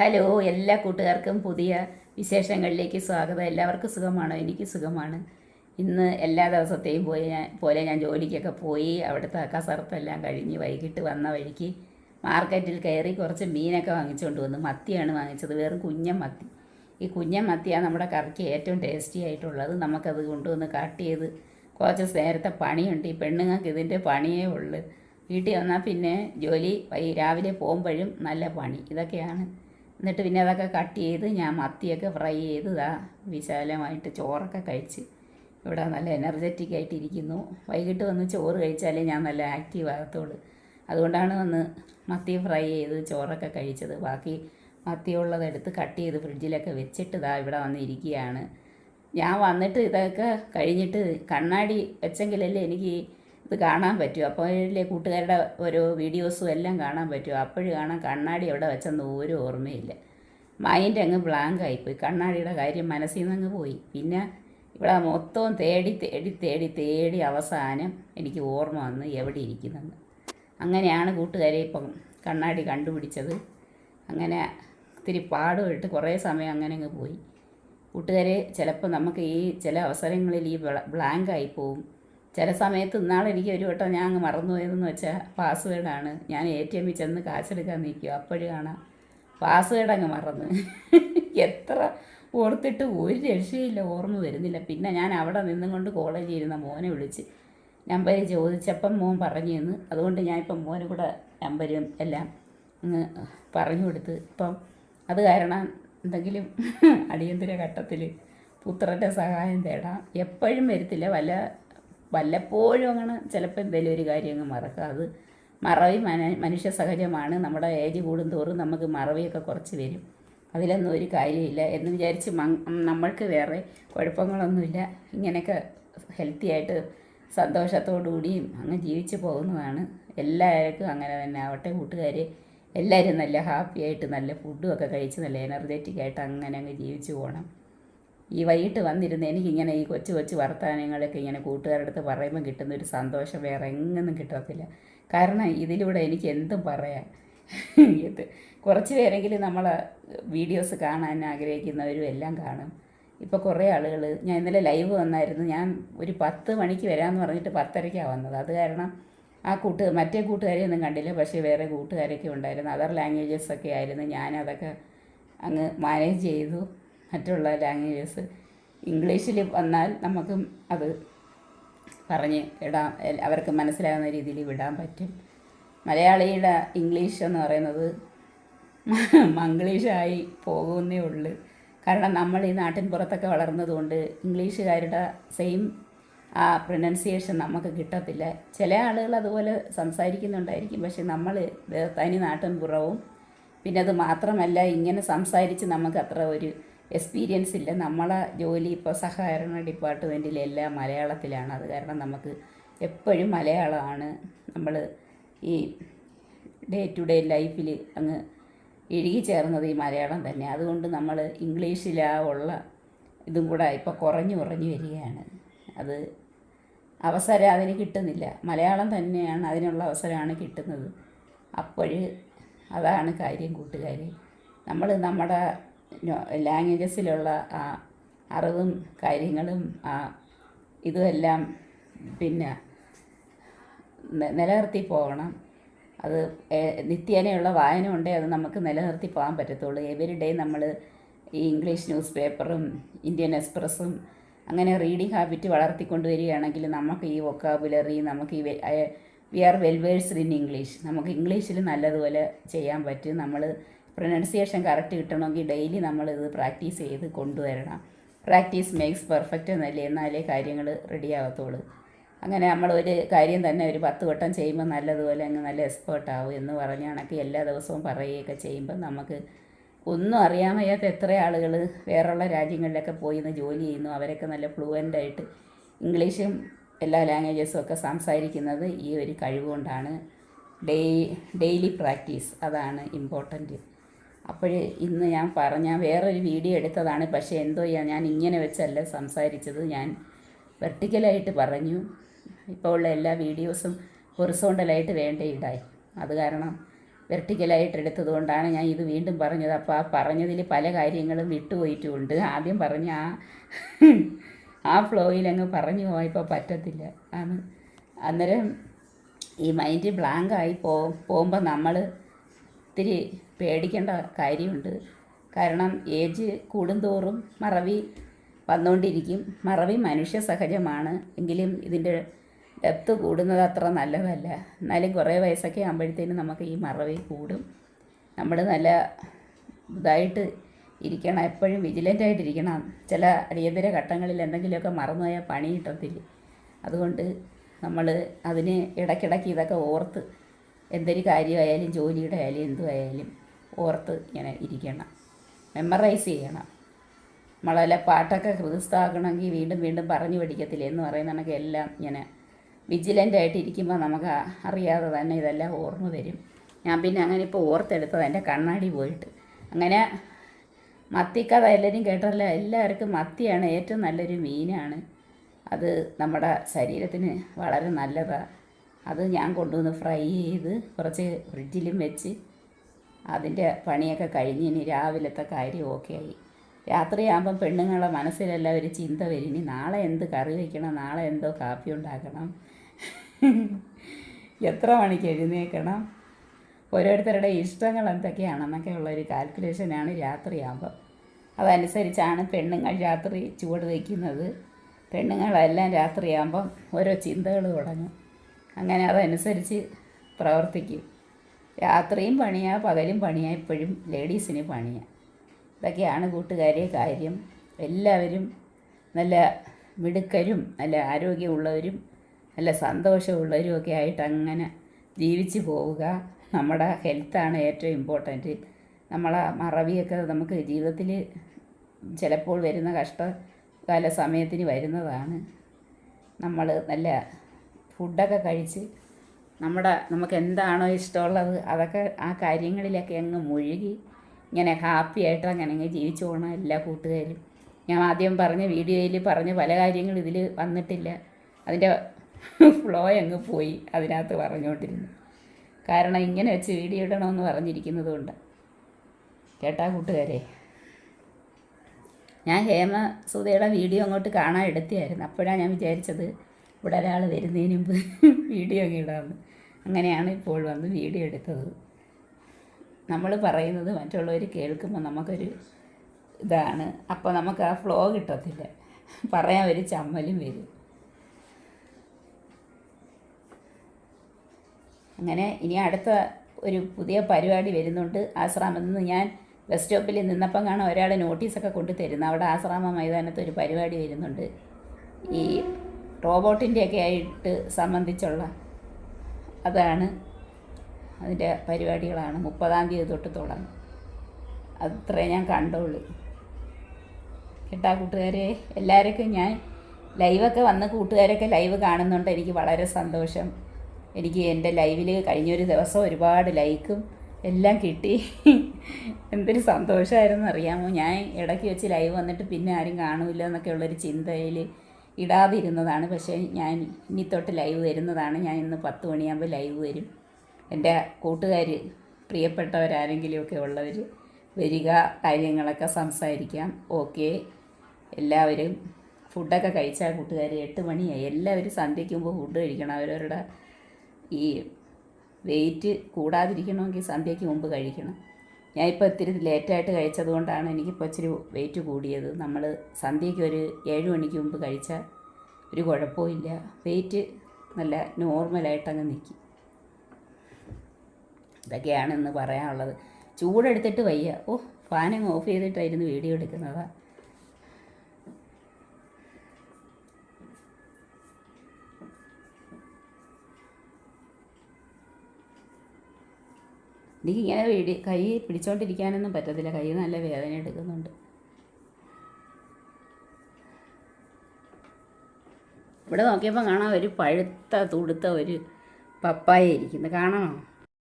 Hello എല്ലാ കൂട്ടുകാർക്കും പുതിയ വിശേഷങ്ങളിലേക്ക് സ്വാഗതം. എല്ലാവർക്കും സുഖമാണോ? എനിക്ക് സുഖമാണ്. ഇന്ന് എല്ലാ ദിവസത്തെയും പോയി ഞാൻ പോലെ ഞാൻ ജോലിക്കൊക്കെ പോയി. അവിടുത്തെ കസർപ്പെല്ലാം കഴിഞ്ഞ് വൈകിട്ട് വന്ന വഴിക്ക് മാർക്കറ്റിൽ കയറി കുറച്ച് മീനൊക്കെ വാങ്ങിച്ചുകൊണ്ട് വന്നു. മത്തിയാണ് വാങ്ങിച്ചത്. വെറും കുഞ്ഞൻ മത്തി. ഈ കുഞ്ഞൻ മത്തിയാണ് നമ്മുടെ കറിക്ക് ഏറ്റവും ടേസ്റ്റി ആയിട്ടുള്ളത്. നമുക്കത് കൊണ്ടുവന്ന് കട്ട് ചെയ്ത് കുറച്ച് നേരത്തെ പണിയുണ്ട്. ഈ പെണ്ണുങ്ങൾക്ക് ഇതിന്റെ പണിയേ ഉള്ളൂ. വീട്ടിൽ വന്നാൽ പിന്നെ ജോലി രാവിലെ പോകുമ്പോഴും നല്ല പണി. ഇതൊക്കെയാണ് എന്നിട്ട് പിന്നെ അതൊക്കെ കട്ട് ചെയ്ത് ഞാൻ മത്തിയൊക്കെ ഫ്രൈ ചെയ്ത് ഇതാ വിശാലമായിട്ട് ചോറൊക്കെ കഴിച്ച് ഇവിടെ നല്ല എനർജറ്റിക് ആയിട്ടിരിക്കുന്നു വൈകിട്ട് വന്ന് ചോറ് കഴിച്ചാലേ ഞാൻ നല്ല ആക്റ്റീവ് ആകത്തുള്ളൂ. അതുകൊണ്ടാണ് വന്ന് മത്തി ഫ്രൈ ചെയ്ത് ചോറൊക്കെ കഴിച്ചത്. ബാക്കി മത്തിയുള്ളതെടുത്ത് കട്ട് ചെയ്ത് ഫ്രിഡ്ജിലൊക്കെ വെച്ചിട്ട് ഇതാ ഇവിടെ വന്നിരിക്കുകയാണ് ഞാൻ വന്നിട്ട് ഇതൊക്കെ കഴിഞ്ഞിട്ട് കണ്ണാടി വെച്ചെങ്കിലല്ലേ എനിക്ക് ഇത് കാണാൻ പറ്റും. അപ്പോൾ അതിലെ കൂട്ടുകാരുടെ ഓരോ വീഡിയോസും എല്ലാം കാണാൻ പറ്റും. അപ്പോഴും കാണാൻ കണ്ണാടി അവിടെ വെച്ചെന്ന് ഒരു ഓർമ്മയില്ല. മൈൻഡ് അങ്ങ് ബ്ലാങ്ക് ആയിപ്പോയി. കണ്ണാടിയുടെ കാര്യം മനസ്സിൽ നിന്ന് അങ്ങ് പോയി. പിന്നെ ഇവിടെ മൊത്തവും തേടി തേടി തേടി തേടി അവസാനം എനിക്ക് ഓർമ്മ വന്ന് എവിടെ ഇരിക്കുന്നെന്ന്. അങ്ങനെയാണ് കൂട്ടുകാരെ ഇപ്പം കണ്ണാടി കണ്ടുപിടിച്ചത്. അങ്ങനെ ഇത്തിരി പാടുമായിട്ട് കുറേ സമയം അങ്ങനെ അങ്ങ് പോയി. കൂട്ടുകാരെ ചിലപ്പോൾ നമുക്ക് ഈ ചില അവസരങ്ങളിൽ ഈ ബ്ലാങ്ക് ആയി പോവും. ചില സമയത്ത് ഇന്നാളെ എനിക്ക് ഒരു വട്ടം ഞാൻ അങ്ങ് മറന്നുപോയതെന്ന് വെച്ചാൽ പാസ്വേഡാണ്. ഞാൻ എ ടി എമ്മിൽ ചെന്ന് കാശെടുക്കാൻ നിൽക്കും അപ്പോഴും കാണാം പാസ്വേഡ് അങ്ങ് മറന്ന്. എത്ര ഓർത്തിട്ട് ഒരു രക്ഷയില്ല ഓർമ്മ വരുന്നില്ല. പിന്നെ ഞാൻ അവിടെ നിന്നും കൊണ്ട് കോളേജിൽ ഇരുന്ന മോനെ വിളിച്ച് നമ്പർ ചോദിച്ചപ്പം മോൻ പറഞ്ഞു തന്നു. അതുകൊണ്ട് ഞാൻ ഇപ്പം മോന് കൂടെ നമ്പരും എല്ലാം അങ്ങ് പറഞ്ഞു കൊടുത്ത്. ഇപ്പം അത് കാരണം എന്തെങ്കിലും അടിയന്തര ഘട്ടത്തിൽ പുത്രന്റെ സഹായം തേടാം. എപ്പോഴും വരത്തില്ല. വല്ല വല്ലപ്പോഴും അങ്ങനെ ചിലപ്പോൾ എന്തെങ്കിലും ഒരു കാര്യം അങ്ങ് മറക്കുക അത് മറവി മന മനുഷ്യ സഹജമാണ് നമ്മുടെ ഏജ് കൂടുന്തോറും നമുക്ക് മറവിയൊക്കെ കുറച്ച് വരും. അതിലൊന്നും ഒരു കാര്യമില്ല എന്ന് വിചാരിച്ച് നമ്മൾക്ക് വേറെ കുഴപ്പങ്ങളൊന്നുമില്ല. ഇങ്ങനെയൊക്കെ ഹെൽത്തി ആയിട്ട് സന്തോഷത്തോടു കൂടിയും അങ്ങ് ജീവിച്ചു പോകുന്നതാണ്. എല്ലാവർക്കും അങ്ങനെ തന്നെ ആവട്ടെ കൂട്ടുകാർ എല്ലാവരും നല്ല ഹാപ്പിയായിട്ട് നല്ല ഫുഡും ഒക്കെ കഴിച്ച് നല്ല എനർജറ്റിക് ആയിട്ട് അങ്ങനെ അങ്ങ് ജീവിച്ചു പോകണം ഈ വൈകിട്ട് വന്നിരുന്ന് എനിക്കിങ്ങനെ ഈ കൊച്ചു കൊച്ചു വർത്തമാനങ്ങളൊക്കെ ഇങ്ങനെ കൂട്ടുകാരുടെ അടുത്ത് പറയുമ്പോൾ കിട്ടുന്ന ഒരു സന്തോഷം വേറെ എങ്ങൊന്നും കിട്ടത്തില്ല. കാരണം ഇതിലൂടെ എനിക്ക് എന്തും പറയാം. ഇത് കുറച്ച് പേരെങ്കിലും നമ്മൾ വീഡിയോസ് കാണാൻ ആഗ്രഹിക്കുന്നവരും എല്ലാം കാണും. ഇപ്പോൾ കുറേ ആളുകൾ ഞാൻ ഇന്നലെ ലൈവ് വന്നായിരുന്നു. ഞാൻ ഒരു പത്ത് മണിക്ക് വരാമെന്ന് പറഞ്ഞിട്ട് പത്തരയ്ക്കാണ് വന്നത്. അത് കാരണം ആ കൂട്ട് മറ്റേ കൂട്ടുകാരെയൊന്നും കണ്ടില്ല. പക്ഷേ വേറെ കൂട്ടുകാരൊക്കെ ഉണ്ടായിരുന്നു. അതർ ലാംഗ്വേജസ് ഒക്കെ ആയിരുന്നു. ഞാനതൊക്കെ അങ്ങ് മാനേജ് ചെയ്തു. മറ്റുള്ള ലാംഗ്വേജസ് ഇംഗ്ലീഷിൽ വന്നാൽ നമുക്ക് അത് പറഞ്ഞ് ഇടാൻ അവർക്ക് മനസ്സിലാകുന്ന രീതിയിൽ വിടാൻ പറ്റും. മലയാളിയുടെ ഇംഗ്ലീഷ് എന്ന് പറയുന്നത് മംഗ്ലീഷായി പോകുന്നേ ഉള്ളൂ. കാരണം നമ്മൾ ഈ നാട്ടിൻ പുറത്തൊക്കെ വളർന്നതുകൊണ്ട് ഇംഗ്ലീഷുകാരുടെ സെയിം ആ പ്രൊനൗൺസിയേഷൻ നമുക്ക് കിട്ടത്തില്ല. ചില ആളുകൾ അതുപോലെ സംസാരിക്കുന്നുണ്ടായിരിക്കും. പക്ഷെ നമ്മൾ തനി നാട്ടിൻ പുറവും പിന്നെ അത് മാത്രമല്ല ഇങ്ങനെ സംസാരിച്ച് നമുക്ക് അത്ര ഒരു എക്സ്പീരിയൻസ് ഇല്ല. നമ്മളെ ജോലി ഇപ്പോൾ സഹകരണ ഡിപ്പാർട്ട്മെന്റിലെല്ലാം മലയാളത്തിലാണ്. അത് കാരണം നമുക്ക് എപ്പോഴും മലയാളമാണ് നമ്മൾ ഈ ഡേ ടു ഡേ ലൈഫിൽ അങ്ങ് ഇഴുകി ചേർന്നത് ഈ മലയാളം തന്നെ. അതുകൊണ്ട് നമ്മൾ ഇംഗ്ലീഷിലാ ഉള്ള ഇതും കൂടെ ഇപ്പോൾ കുറഞ്ഞു കുറഞ്ഞു വരികയാണ്. അത് അവസരം അതിന് കിട്ടുന്നില്ല. മലയാളം തന്നെയാണ് അതിനുള്ള അവസരമാണ് കിട്ടുന്നത്. അപ്പോൾ അതാണ് കാര്യം കൂട്ടുകാർ നമ്മൾ നമ്മുടെ ലാംഗ്വേജസിലുള്ള ആ അറിവും കാര്യങ്ങളും ആ ഇതുമെല്ലാം പിന്നെ നിലനിർത്തി പോകണം. അത് നിത്യേനയുള്ള വായന ഉണ്ടേ അത് നമുക്ക് നിലനിർത്തി പോകാൻ പറ്റത്തുള്ളൂ. എവരി ഡേ നമ്മൾ ഈ ഇംഗ്ലീഷ് ന്യൂസ് പേപ്പറും ഇന്ത്യൻ എക്സ്പ്രസ്സും അങ്ങനെ റീഡിങ് ഹാബിറ്റ് വളർത്തിക്കൊണ്ട് വരികയാണെങ്കിൽ നമുക്ക് ഈ വൊക്കാബുലറി നമുക്ക് ഈ we are well versed in English. നമുക്ക് ഇംഗ്ലീഷിൽ നല്ലതുപോലെ ചെയ്യാൻ പറ്റും. നമ്മൾ പ്രൊനൗൺസിയേഷൻ കറക്റ്റ് കിട്ടണമെങ്കിൽ ഡെയിലി നമ്മളിത് പ്രാക്ടീസ് ചെയ്ത് കൊണ്ടുവരണം. പ്രാക്ടീസ് മേക്സ് പെർഫെക്റ്റ് എന്നല്ലേ? എന്നാലേ കാര്യങ്ങൾ റെഡി ആകത്തുള്ളൂ അങ്ങനെ നമ്മളൊരു കാര്യം തന്നെ ഒരു പത്ത് വട്ടം ചെയ്യുമ്പോൾ നല്ലതുപോലെ അങ്ങ് നല്ല എക്സ്പേർട്ട് ആവും എന്ന് പറഞ്ഞ കണക്ക് എല്ലാ ദിവസവും പറയുകയൊക്കെ ചെയ്യുമ്പോൾ നമുക്ക് ഒന്നും അറിയാൻ വയ്യാത്ത എത്ര ആളുകൾ വേറെയുള്ള രാജ്യങ്ങളിലൊക്കെ പോയി നിന്ന് ജോലി ചെയ്യുന്നു. അവരൊക്കെ നല്ല ഫ്ലുവന്റ് ആയിട്ട് ഇംഗ്ലീഷും എല്ലാ ലാംഗ്വേജസും ഒക്കെ സംസാരിക്കുന്നത് ഈ ഒരു കഴിവുകൊണ്ടാണ്. ഡെയ് ഡെയിലി പ്രാക്ടീസ് അതാണ് ഇമ്പോർട്ടന്റ് അപ്പോൾ ഇന്ന് ഞാൻ പറഞ്ഞ വേറൊരു വീഡിയോ എടുത്തതാണ്. പക്ഷേ എന്തോ ഞാൻ ഇങ്ങനെ വെച്ചല്ല സംസാരിച്ചത്. ഞാൻ വെർട്ടിക്കലായിട്ട് പറഞ്ഞു. ഇപ്പോൾ ഉള്ള എല്ലാ വീഡിയോസും ഹൊറിസോണ്ടലായിട്ട് വേണ്ട അത് കാരണം വെർട്ടിക്കലായിട്ട് എടുത്തതുകൊണ്ടാണ് ഞാൻ ഇത് വീണ്ടും പറഞ്ഞത്. അപ്പോൾ ആ പറഞ്ഞതിൽ പല കാര്യങ്ങളും വിട്ടുപോയിട്ടുമുണ്ട് ആദ്യം പറഞ്ഞ ആ ആ ഫ്ലോയിൽ അങ്ങ് പറഞ്ഞു പോയപ്പോൾ പറ്റത്തില്ല. ആണ്. അന്നേരം ഈ മൈൻഡ് ബ്ലാങ്ക് ആയി പോകുമ്പോൾ നമ്മൾ ഇത്തിരി പേടിക്കേണ്ട കാര്യമുണ്ട്. കാരണം ഏജ് കൂടുന്തോറും മറവി വന്നുകൊണ്ടിരിക്കും മറവി മനുഷ്യ സഹജമാണ് എങ്കിലും ഇതിന്റെ ഡെപ്ത് കൂടുന്നത് അത്ര നല്ലതല്ല. എന്നാലും കുറേ വയസ്സൊക്കെ ആകുമ്പോഴത്തേനും നമുക്ക് ഈ മറവി കൂടും. നമ്മൾ നല്ല ഇതായിട്ട് ഇരിക്കണം. എപ്പോഴും വിജിലന്റ് ആയിട്ടിരിക്കണം. ചില അടിയന്തര ഘട്ടങ്ങളിൽ എന്തെങ്കിലുമൊക്കെ മറന്നുപോയാൽ പണി കിട്ടത്തില്ല. അതുകൊണ്ട് നമ്മൾ അതിന് ഇടയ്ക്കിടയ്ക്ക് ഇതൊക്കെ ഓർത്ത് എന്തൊരു കാര്യമായാലും ജോലിയുടെ ആയാലും എന്തുമായാലും ഓർത്ത് ഇങ്ങനെ ഇരിക്കണം. മെമ്മറൈസ് ചെയ്യണം. നമ്മളെ പാട്ടൊക്കെ ഹൃദയസ്ഥാക്കണമെങ്കിൽ വീണ്ടും വീണ്ടും പറഞ്ഞു പഠിക്കത്തില്ല എന്ന് പറയുന്ന കണക്ക് എല്ലാം ഇങ്ങനെ വിജിലന്റ് ആയിട്ട് ഇരിക്കുമ്പോൾ നമുക്ക് അറിയാതെ തന്നെ ഇതെല്ലാം ഓർമ്മ വരും. ഞാൻ പിന്നെ അങ്ങനെ ഇപ്പോൾ ഓർത്തെടുത്തത് എന്റെ കണ്ണാടി പോയിട്ട്. അങ്ങനെ മത്തിക്കഥ എല്ലാവരും കേട്ടല്ലോ. എല്ലാവർക്കും മത്തിയാണ് ഏറ്റവും നല്ലൊരു മീനാണ്. അത് നമ്മുടെ ശരീരത്തിന് വളരെ നല്ലതാണ് അത് ഞാൻ കൊണ്ടുവന്ന് ഫ്രൈ ചെയ്ത് കുറച്ച് ഫ്രിഡ്ജിലും വെച്ച് അതിന്റെ പണിയൊക്കെ കഴിഞ്ഞ് ഇനി രാവിലത്തെ കാര്യം ഓക്കെ ആയി. രാത്രിയാകുമ്പം പെണ്ണുങ്ങളുടെ മനസ്സിലെല്ലാം ഒരു ചിന്ത വരും. ഇനി നാളെ എന്ത് കറി വയ്ക്കണം നാളെ എന്തോ കാപ്പി ഉണ്ടാക്കണം? എത്ര മണിക്ക് എഴുന്നേൽക്കണം? ഓരോരുത്തരുടെ ഇഷ്ടങ്ങൾ എന്തൊക്കെയാണെന്നൊക്കെ ഉള്ളൊരു കാൽക്കുലേഷനാണ് രാത്രിയാകുമ്പം അതനുസരിച്ചാണ് പെണ്ണുങ്ങൾ രാത്രി ചുവട് വയ്ക്കുന്നത് പെണ്ണുങ്ങളെല്ലാം രാത്രിയാകുമ്പം ഓരോ ചിന്തകൾ തുടങ്ങും. അങ്ങനെ അതനുസരിച്ച് പ്രവർത്തിക്കും. രാത്രിയും പണിയാ പകലും പണിയാ ഇപ്പോഴും ലേഡീസിന് പണിയാ. ഇതൊക്കെയാണ് കൂട്ടുകാരെ കാര്യം. എല്ലാവരും നല്ല മിടുക്കരും നല്ല ആരോഗ്യമുള്ളവരും നല്ല സന്തോഷമുള്ളവരും ഒക്കെ ആയിട്ട് അങ്ങനെ ജീവിച്ചു പോവുക. നമ്മുടെ ഹെൽത്താണ് ഏറ്റവും ഇമ്പോർട്ടന്റ്. നമ്മളെ മറവിയൊക്കെ നമുക്ക് ജീവിതത്തിൽ ചിലപ്പോൾ വരുന്ന കഷ്ടകാല സമയത്തിന് വരുന്നതാണ്. നമ്മൾ നല്ല ഫുഡൊക്കെ കഴിച്ച് നമ്മുടെ നമുക്ക് എന്താണോ ഇഷ്ടമുള്ളത് അതൊക്കെ ആ കാര്യങ്ങളിലൊക്കെ അങ്ങ് മുഴുകി ഇങ്ങനെ ഹാപ്പി ആയിട്ട് അങ്ങനെ അങ്ങ് ജീവിച്ചു പോകണം എല്ലാ കൂട്ടുകാരും. ഞാൻ ആദ്യം പറഞ്ഞ വീഡിയോയിൽ പറഞ്ഞ പല കാര്യങ്ങളും ഇതിൽ വന്നിട്ടില്ല. അതിന്റെ ഫ്ലോ അങ്ങ് പോയി അതിനകത്ത് പറഞ്ഞുകൊണ്ടിരുന്നു. കാരണം ഇങ്ങനെ വെച്ച് വീഡിയോ ഇടണമെന്ന് പറഞ്ഞിരിക്കുന്നത് കൊണ്ട്. കേട്ടാ കൂട്ടുകാരെ? ഞാൻ ഹേമ സുധയുടെ വീഡിയോ അങ്ങോട്ട് കാണാൻ എടുത്തിയായിരുന്നു അപ്പോഴാണ് ഞാൻ വിചാരിച്ചത് ഇവിടെ ഒരാൾ വരുന്നതിന് മുമ്പ് വീഡിയോ അങ്ങ് ഇടാമെന്ന്. അങ്ങനെയാണ് ഇപ്പോൾ വന്ന് വീഡിയോ എടുത്തത്. നമ്മൾ പറയുന്നത് മറ്റുള്ളവർ കേൾക്കുമ്പോൾ നമുക്കൊരു ഇതാണ്. അപ്പോൾ നമുക്ക് ആ ഫ്ലോ കിട്ടത്തില്ല. പറയാൻ ഒരു ചമ്മലും വരും. അങ്ങനെ ഇനി അടുത്ത ഒരു പുതിയ പരിപാടി വരുന്നുണ്ട്. ആശ്രാമത്തിൽ നിന്ന് ഞാൻ ബസ് സ്റ്റോപ്പിൽ നിന്നപ്പം കാണാൻ ഒരാൾ നോട്ടീസൊക്കെ കൊണ്ട് തരുന്നു. അവിടെ ആശ്രാമ മൈതാനത്ത് ഒരു പരിപാടി വരുന്നുണ്ട്. ഈ റോബോട്ടിന്റെയൊക്കെ ആയിട്ട് സംബന്ധിച്ചുള്ള അതാണ് അതിന്റെ പരിപാടികളാണ്. മുപ്പതാം തീയതി തൊട്ട് തുടങ്ങും. അത്രേ ഞാൻ കണ്ടോളൂ കേട്ടാ കൂട്ടുകാരെ? എല്ലാവർക്കും ഞാൻ ലൈവൊക്കെ വന്ന് കൂട്ടുകാരൊക്കെ ലൈവ് കാണുന്നുണ്ട്. എനിക്ക് വളരെ സന്തോഷം. എനിക്ക് എന്റെ ലൈവിൽ കഴിഞ്ഞൊരു ദിവസം ഒരുപാട് ലൈക്കും എല്ലാം കിട്ടി. എന്തൊരു സന്തോഷമായിരുന്നു അറിയാമോ? ഞാൻ ഇടയ്ക്ക് വെച്ച് ലൈവ് വന്നിട്ട് പിന്നെ ആരും കാണൂല എന്നൊക്കെ ഉള്ളൊരു ചിന്തയിൽ ഇടാതിരുന്നതാണ്. പക്ഷേ ഞാൻ ഇനി തൊട്ട് ലൈവ് വരുന്നതാണ്. ഞാൻ ഇന്ന് പത്ത് മണിയാകുമ്പോൾ ലൈവ് വരും. എന്റെ കൂട്ടുകാർ പ്രിയപ്പെട്ടവരാരെങ്കിലുമൊക്കെ ഉള്ളവർ വരിക കാര്യങ്ങളൊക്കെ സംസാരിക്കാം. ഓക്കെ. എല്ലാവരും ഫുഡൊക്കെ കഴിച്ചാൽ കൂട്ടുകാർ എട്ട് മണിയായി. എല്ലാവരും സന്ധ്യയ്ക്ക് മുമ്പ് ഫുഡ് കഴിക്കണം. അവരവരുടെ ഈ വെയിറ്റ് കൂടാതിരിക്കണമെങ്കിൽ സന്ധ്യയ്ക്ക് മുമ്പ് കഴിക്കണം. ഞാനിപ്പോൾ ഇത്തിരി ലേറ്റായിട്ട് കഴിച്ചത് കൊണ്ടാണ് എനിക്കിപ്പോൾ ഇച്ചിരി വെയിറ്റ് കൂടിയത്. നമ്മൾ സന്ധ്യയ്ക്ക് ഒരു ഏഴ് മണിക്ക് മുമ്പ് കഴിച്ചാൽ ഒരു കുഴപ്പമില്ല വെയിറ്റ് നല്ല നോർമലായിട്ട് അങ്ങ് നിൽക്കും ഇതൊക്കെയാണ് ഇന്ന് പറയാനുള്ളത്. ചൂടെടുത്തിട്ട് വയ്യ. ഓ ഫാനങ്ങ് ഓഫ് ചെയ്തിട്ടായിരുന്നു വീഡിയോ എടുക്കുന്നതാ. എനിക്ക് ഇങ്ങനെ വീടി കൈ പിടിച്ചോണ്ടിരിക്കാനൊന്നും പറ്റത്തില്ല. കൈ നല്ല വേദന എടുക്കുന്നുണ്ട്. ഇവിടെ നോക്കിയപ്പോൾ കാണാം ഒരു പഴുത്ത തുടുത്ത ഒരു പപ്പായ ഇരിക്കുന്നത് കാണണോ?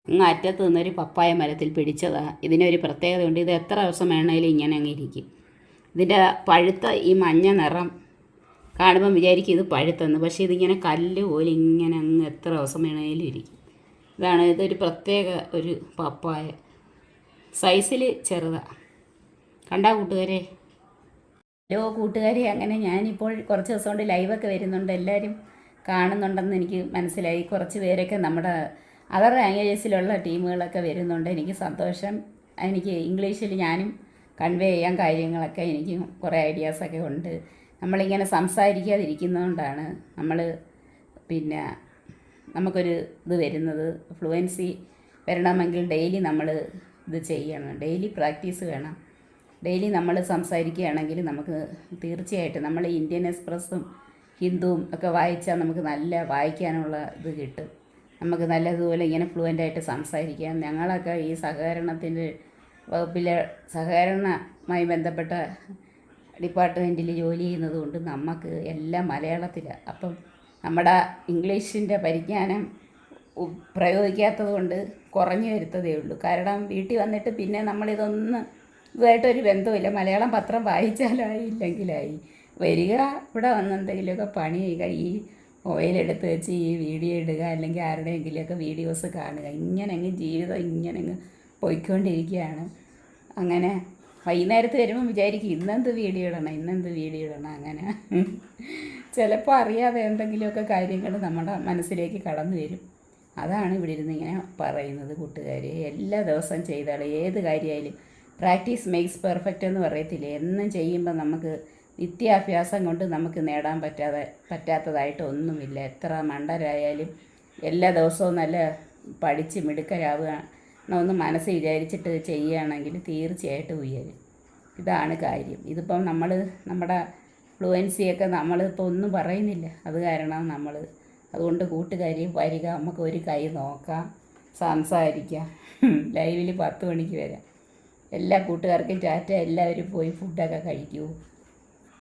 അങ്ങ് അറ്റത്ത് നിന്നൊരു പപ്പായ മരത്തിൽ പിടിച്ചതാ. ഇതിനൊരു പ്രത്യേകതയുണ്ട്. ഇത് എത്ര ദിവസം വേണേലും ഇങ്ങനെ അങ്ങ് ഇരിക്കും. ഇതിന്റെ പഴുത്ത ഈ മഞ്ഞ നിറം കാണുമ്പം വിചാരിക്കും ഇത് പഴുത്തെന്ന്. പക്ഷേ ഇതിങ്ങനെ കല്ല് പോലെ ഇങ്ങനെ അങ്ങ് എത്ര ദിവസം വേണേലും ഇരിക്കും. ഇതാണ്. ഇതൊരു പ്രത്യേക ഒരു പപ്പായ. സൈസിൽ ചെറുതാണ് കണ്ടാ കൂട്ടുകാരെ? ഹലോ കൂട്ടുകാരെ അങ്ങനെ ഞാനിപ്പോൾ കുറച്ച് ദിവസം കൊണ്ട് ലൈവൊക്കെ വരുന്നുണ്ട്. എല്ലാവരും കാണുന്നുണ്ടെന്ന് എനിക്ക് മനസ്സിലായി. കുറച്ച് പേരൊക്കെ നമ്മുടെ അതർ ലാംഗ്വേജസിലുള്ള ടീമുകളൊക്കെ വരുന്നുണ്ട്. എനിക്ക് സന്തോഷം. എനിക്ക് ഇംഗ്ലീഷിൽ ഞാനും കൺവേ ചെയ്യാൻ കാര്യങ്ങളൊക്കെ എനിക്ക് കുറേ ഐഡിയാസൊക്കെ ഉണ്ട്. നമ്മളിങ്ങനെ സംസാരിക്കാതിരിക്കുന്നതുകൊണ്ടാണ് നമ്മൾ പിന്നെ നമുക്കൊരു ഇത് വരുന്നത് ഫ്ലുവൻസി വരണമെങ്കിൽ ഡെയിലി നമ്മൾ ഇത് ചെയ്യണം. ഡെയിലി പ്രാക്ടീസ് വേണം. ഡെയിലി നമ്മൾ സംസാരിക്കുകയാണെങ്കിൽ നമുക്ക് തീർച്ചയായിട്ടും നമ്മൾ ഇന്ത്യൻ എക്സ്പ്രസ്സും ഹിന്ദുവും ഒക്കെ വായിച്ചാൽ നമുക്ക് നല്ല വായിക്കാനുള്ള ഇത് കിട്ടും. നമുക്ക് നല്ലതുപോലെ ഇങ്ങനെ ഫ്ലുവന്റായിട്ട് സംസാരിക്കാം. ഞങ്ങളൊക്കെ ഈ സഹകരണത്തിന്റെ വകുപ്പിലെ സഹകരണമായി ബന്ധപ്പെട്ട ഡിപ്പാർട്ട്മെന്റിൽ ജോലി ചെയ്യുന്നത് കൊണ്ട് നമുക്ക് എല്ലാം മലയാളത്തിലാണ് അപ്പം നമ്മുടെ ഇംഗ്ലീഷിന്റെ പരിജ്ഞാനം പ്രയോഗിക്കാത്തത് കൊണ്ട് കുറഞ്ഞു വരുത്തതേ ഉള്ളൂ. കാരണം വീട്ടിൽ വന്നിട്ട് പിന്നെ നമ്മളിതൊന്നും ഇതുമായിട്ടൊരു ബന്ധമില്ല മലയാളം പത്രം വായിച്ചാലായി ഇല്ലെങ്കിലായി. വരിക ഇവിടെ വന്ന് എന്തെങ്കിലുമൊക്കെ പണി ചെയ്യുക ഈ മൊബൈലെടുത്ത് വെച്ച് ഈ വീഡിയോ ഇടുക അല്ലെങ്കിൽ ആരുടെയെങ്കിലുമൊക്കെ വീഡിയോസ് കാണുക. ഇങ്ങനെ അങ്ങ് ജീവിതം ഇങ്ങനെ അങ്ങ് പോയിക്കൊണ്ടിരിക്കുകയാണ്. അങ്ങനെ വൈകുന്നേരത്ത് വരുമ്പോൾ വിചാരിക്കും ഇന്നെന്ത് വീഡിയോ ഇടണം? ഇന്നെന്ത് വീഡിയോ ഇടണം? അങ്ങനെ. ചിലപ്പോൾ അറിയാതെ എന്തെങ്കിലുമൊക്കെ കാര്യങ്ങൾ നമ്മുടെ മനസ്സിലേക്ക് കടന്നു വരും. അതാണ് ഇവിടെ ഇരുന്ന് ഇങ്ങനെ പറയുന്നത് കൂട്ടുകാരെ. എല്ലാ ദിവസവും ചെയ്താൽ ഏത് കാര്യമായാലും പ്രാക്ടീസ് മേക്സ് പെർഫെക്റ്റ് എന്ന് പറയത്തില്ലേ? എന്നും ചെയ്യുമ്പോൾ നമുക്ക് നിത്യാഭ്യാസം കൊണ്ട് നമുക്ക് നേടാൻ പറ്റാതെ പറ്റാത്തതായിട്ട് ഒന്നുമില്ല. എത്ര മണ്ടരായാലും എല്ലാ ദിവസവും നല്ല പഠിച്ച് മിടുക്കരാവുക ഒന്ന് മനസ്സ് വിചാരിച്ചിട്ട് ചെയ്യുകയാണെങ്കിൽ തീർച്ചയായിട്ടും ഉയരും. ഇതാണ് കാര്യം. ഇതിപ്പം നമ്മൾ നമ്മുടെ ഫ്ലുവൻസിയൊക്കെ നമ്മളിപ്പോൾ ഒന്നും പറയുന്നില്ല. അത് കാരണം നമ്മൾ അതുകൊണ്ട് കൂട്ടുകാരി വരിക നമുക്ക് ഒരു കൈ നോക്കാം സംസാരിക്കാം. ലൈവിൽ പത്ത് മണിക്ക് വരാം. എല്ലാ കൂട്ടുകാർക്കും ടാറ്റ എല്ലാവരും പോയി ഫുഡൊക്കെ കഴിക്കൂ.